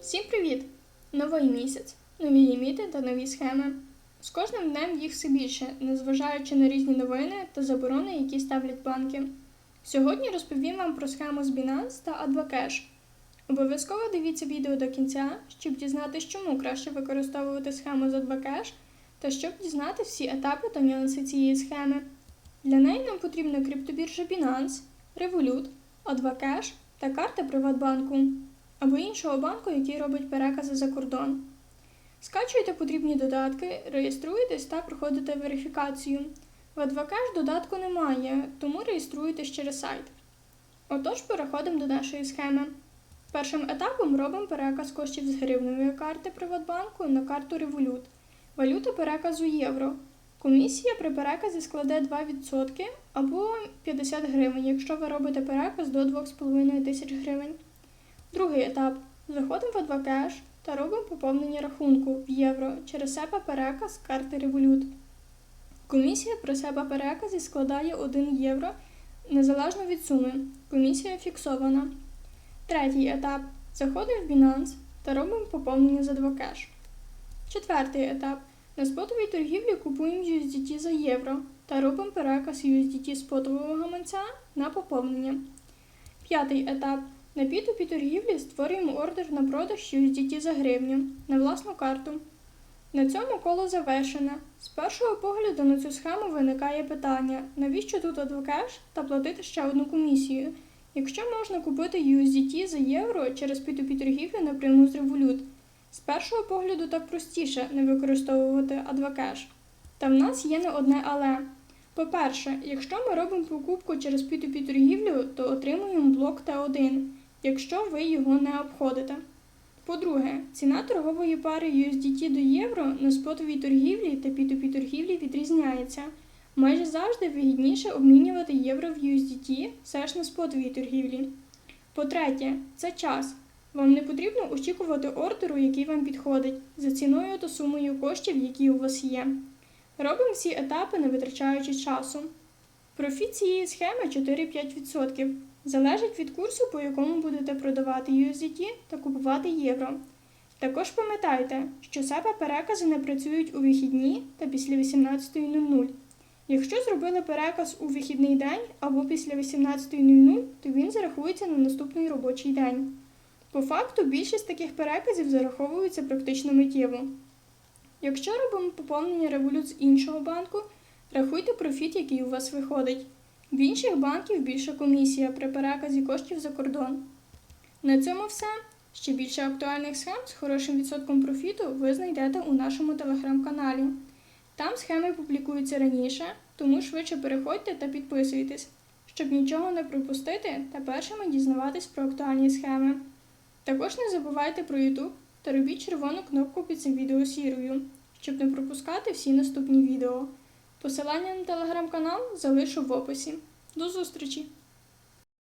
Всім привіт! Новий місяць, нові ліміти та нові схеми. З кожним днем їх все більше, незважаючи на різні новини та заборони, які ставлять банки. Сьогодні розповім вам про схему з Binance та Advocash. Обов'язково дивіться відео до кінця, щоб дізнатися, чому краще використовувати схему з Advocash та щоб дізнати всі етапи та нюанси цієї схеми. Для неї нам потрібна криптобіржа Binance, Revolut, Advocash та карта Приватбанку або іншого банку, який робить перекази за кордон. Скачуєте потрібні додатки, реєструєтесь та проходите верифікацію. В Advocash додатку немає, тому реєструєтесь через сайт. Отож, переходимо до нашої схеми. Першим етапом робимо переказ коштів з гривневої карти Приватбанку на карту Revolut. Валюта переказу євро. Комісія при переказі складе 2% або 50 гривень, якщо ви робите переказ до 2,5 тисяч гривень. Другий етап. Заходимо в Advocash та робимо поповнення рахунку в євро через SEPA переказ карти Revolut. Комісія при SEPA переказі складає 1 євро незалежно від суми. Комісія фіксована. Третій етап. Заходимо в Binance та робимо поповнення з Advocash. Четвертий етап. На спотовій торгівлі купуємо USDT за євро та робимо переказ USDT спотового гаманця на поповнення. П'ятий етап. На P2P торгівлі створюємо ордер на продаж USDT за гривню на власну карту. На цьому коло завершене. З першого погляду на цю схему виникає питання, навіщо тут адвокеш та платити ще одну комісію, якщо можна купити USDT за євро через P2P торгівлю напряму з Revolut. З першого погляду так простіше не використовувати адвокеш. Та в нас є не одне але. По-перше, якщо ми робимо покупку через P2P торгівлю, то отримуємо блок Т1, якщо ви його не обходите. По-друге, ціна торгової пари USDT до євро на спотовій торгівлі та P2P торгівлі відрізняється. Майже завжди вигідніше обмінювати євро в USDT все ж на спотовій торгівлі. По-третє, це час. Вам не потрібно очікувати ордеру, який вам підходить, за ціною та сумою коштів, які у вас є. Робимо всі етапи, не витрачаючи часу. Профіт цієї схеми 4-5%. Залежить від курсу, по якому будете продавати USDT та купувати євро. Також пам'ятайте, що SEPA перекази не працюють у вихідні та після 18.00. Якщо зробили переказ у вихідний день або після 18.00, то він зарахується на наступний робочий день. По факту більшість таких переказів зараховуються практично миттєво. Якщо робимо поповнення Revolut з іншого банку, рахуйте профіт, який у вас виходить. В інших банків більша комісія при переказі коштів за кордон. На цьому все. Ще більше актуальних схем з хорошим відсотком профіту ви знайдете у нашому телеграм-каналі. Там схеми публікуються раніше, тому швидше переходьте та підписуйтесь, щоб нічого не пропустити та першими дізнаватись про актуальні схеми. Також не забувайте про YouTube та робіть червону кнопку під цим відео сірою, щоб не пропускати всі наступні відео. Посилання на телеграм-канал залишу в описі. До зустрічі!